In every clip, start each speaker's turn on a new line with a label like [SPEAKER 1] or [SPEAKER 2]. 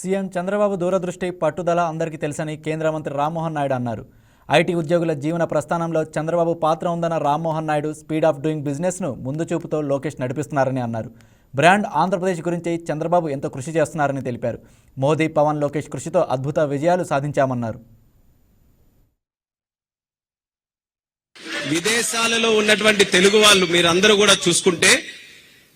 [SPEAKER 1] CM Chandrababu దూరదృష్టి పట్టుదల అందరికీ తెలుసని కేంద్ర మంత్రి రామ్మోహన్ నాయుడు అన్నారు. ఐటీ ఉద్యోగుల జీవన ప్రస్థానంలో చంద్రబాబు పాత్ర ఉందన్న Rammohan Naidu speed of doing బిజినెస్ను ముందు చూపుతో లోకేష్ నడిపిస్తున్నారని అన్నారు. బ్రాండ్ ఆంధ్రప్రదేశ్ గురించి చంద్రబాబు ఎంతో కృషి చేస్తున్నారని తెలిపారు. మోదీ పవన్ లోకేష్ కృషితో అద్భుత విజయాలు సాధించామన్నారు.
[SPEAKER 2] విదేశాలలో ఉన్నటువంటి తెలుగు వాళ్ళు మీరందరూ కూడా చూసుకుంటే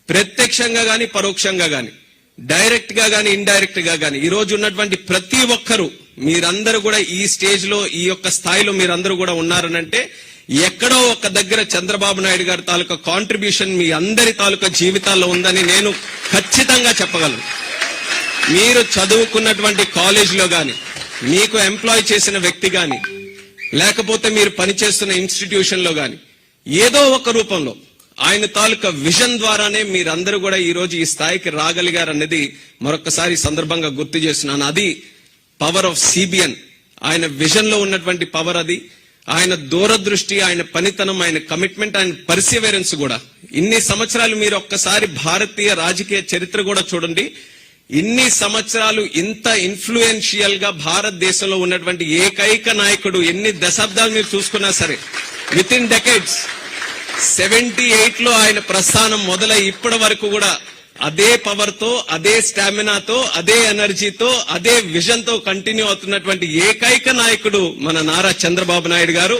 [SPEAKER 2] ప్రత్యక్షంగా కానీ పరోక్షంగా కానీ డైరెక్ట్గా గాని ఇండైరెక్ట్గా గాని ఈ రోజు ఉన్నటువంటి ప్రతి ఒక్కరూ మీరందరూ కూడా ఈ స్టేజ్లో ఈ యొక్క స్థాయిలో మీరందరూ కూడా ఉన్నారనంటే ఎక్కడో ఒక దగ్గర చంద్రబాబు నాయుడు గారి తాలూకా కాంట్రిబ్యూషన్ మీ అందరి తాలూకా జీవితాల్లో ఉందని నేను ఖచ్చితంగా చెప్పగలను. మీరు చదువుకున్నటువంటి కాలేజీలో గాని మీకు ఎంప్లాయ్ చేసిన వ్యక్తి గాని లేకపోతే మీరు పనిచేస్తున్న ఇన్స్టిట్యూషన్లో గాని ఏదో ఒక రూపంలో ఆయన తాలూకా విజన్ ద్వారానే మీరందరూ కూడా ఈ రోజు ఈ స్థాయికి రాగలిగారు అన్నది మరొకసారి సందర్భంగా గుర్తు చేస్తున్నాను. అది పవర్ ఆఫ్ సిబిఎన్ ఆయన విజన్లో ఉన్నటువంటి పవర్ అది. ఆయన దూరదృష్టి ఆయన పనితనం ఆయన కమిట్మెంట్ ఆయన పర్సివరెన్స్ కూడా. ఇన్ని సంవత్సరాలు మీరు ఒక్కసారి భారతీయ రాజకీయ చరిత్ర కూడా చూడండి. ఇన్ని సంవత్సరాలు ఇంత ఇన్ఫ్లుయెన్షియల్గా భారతదేశంలో ఉన్నటువంటి ఏకైక నాయకుడు ఎన్ని దశాబ్దాలు మీరు చూసుకున్నా సరే విత్ ఇన్ డెకేడ్స్ సెవెంటీ ఎయిట్లో ఆయన ప్రస్థానం మొదలై ఇప్పటి వరకు కూడా అదే పవర్తో అదే స్టామినాతో అదే ఎనర్జీతో అదే విజన్తో కంటిన్యూ అవుతున్నటువంటి ఏకైక నాయకుడు మన నారా చంద్రబాబు నాయుడు గారు.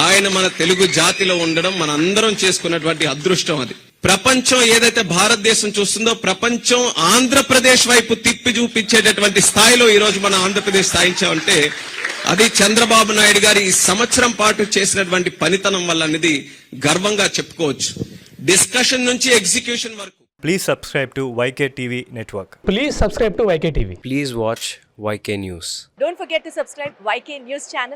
[SPEAKER 2] ఆయన మన తెలుగు జాతిలో ఉండడం మన అందరం చేసుకున్నటువంటి అదృష్టం అది. ప్రపంచం ఏదైతే భారతదేశం చూస్తుందో ప్రపంచం ఆంధ్రప్రదేశ్ వైపు తిప్పి చూపించేటటువంటి స్థాయిలో ఈ రోజు మన ఆంధ్రప్రదేశ్ స్థాయించామంటే అది చంద్రబాబు నాయుడు గారి ఈ సంవత్సరం పాటు చేసినటువంటి పనితనం వల్ల అనేది గర్వంగా చెప్పుకోవచ్చు. డిస్కషన్ నుంచి ఎగ్జిక్యూషన్ వరకు.
[SPEAKER 3] Please subscribe to YK TV network
[SPEAKER 4] please subscribe to YK TV
[SPEAKER 5] please watch YK news
[SPEAKER 6] don't forget to subscribe YK news channel